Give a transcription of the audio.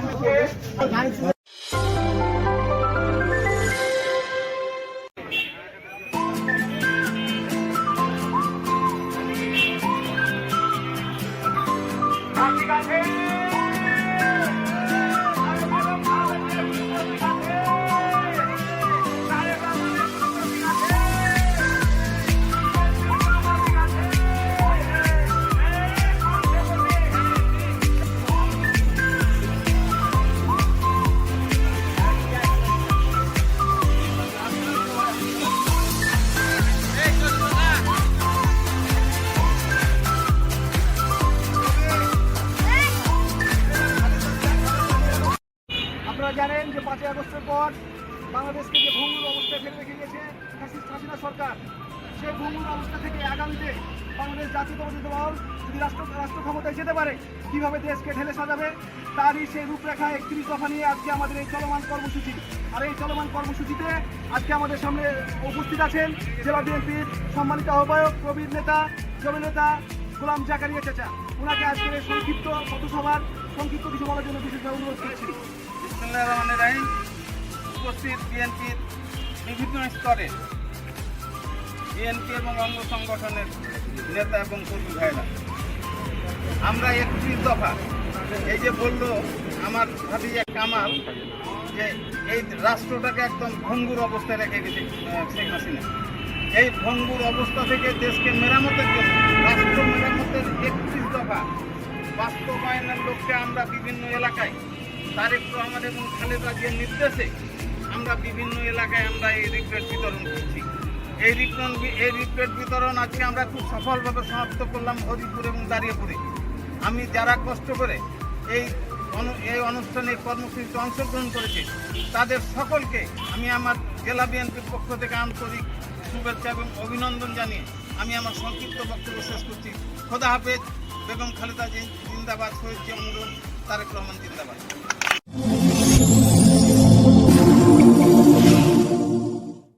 atmosphere. আপনারা জানেন যে পাঁচই আগস্টের পর বাংলাদেশকে যে ভঙ্গুর অবস্থায় ফেলে রেখে ফ্যাসিস্ট হাসিনা সরকার, সেই ভঙ্গুর অবস্থা থেকে আগামীতে বাংলাদেশ জাতীয়তাবাদী দল যদি রাষ্ট্র রাষ্ট্র ক্ষমতায় যেতে পারে, কীভাবে দেশকে ঢেলে সাজাবে, তারই সেই রূপরেখা একত্রিশ দফা নিয়ে আজকে আমাদের এই চলমান কর্মসূচি। আর এই চলমান কর্মসূচিতে আজকে আমাদের সামনে উপস্থিত আছেন জেলা বিএনপির সম্মানিত আহ্বায়ক, প্রবীর নেতা জননেতা গোলাম জাকারিয়া চাচা। ওনাকে আজকের সংক্ষিপ্ত পথসভার সংক্ষিপ্ত কিছু বলার জন্য বিশেষভাবে অনুরোধ করছি। বিসমুল্লাহ রহমান রাহিম উপস্থিত বিএনপির বিভিন্ন স্তরে। বিএনপি এবং অঙ্গ সংগঠনের নেতা এবং কর্মী ভাইরা আমরা একটি দফা, এই যে বলল আমার ভাবিয়া কামাল, যে এই রাষ্ট্রটাকে একদম ভঙ্গুর অবস্থায় রেখে গেছে শেখ হাসিনা। এই ভঙ্গুর অবস্থা থেকে দেশকে মেরামতের জন্য রাষ্ট্র মেরামতের একত্রিশ দফা বাস্তবায়নের লক্ষ্যে আমরা বিভিন্ন এলাকায় তারেক রহমান এবং খালেদা জিয়ার নির্দেশে আমরা বিভিন্ন এলাকায় আমরা এই রিপোর্ট বিতরণ করছি। এই রিপোর্ট এই রিপোর্ট বিতরণ আজকে আমরা খুব সফলভাবে সমাপ্ত করলাম হরিপুর এবং দাঁড়িয়েপুরে। আমি যারা কষ্ট করে এই এই অনুষ্ঠানে কর্মসূচিতে অংশগ্রহণ করেছে, তাদের সকলকে আমি আমার জেলা বিএনপির পক্ষ থেকে আন্তরিক শুভেচ্ছা এবং অভিনন্দন জানিয়ে আমি আমার সংক্ষিপ্ত বক্তব্য শেষ করছি। খোদা হাফেজ। বেগম খালেদা জিন- জিন্দাবাদ। শহীদ জিয়া তারেক রহমান, জিন্দাবাদ। Thank you.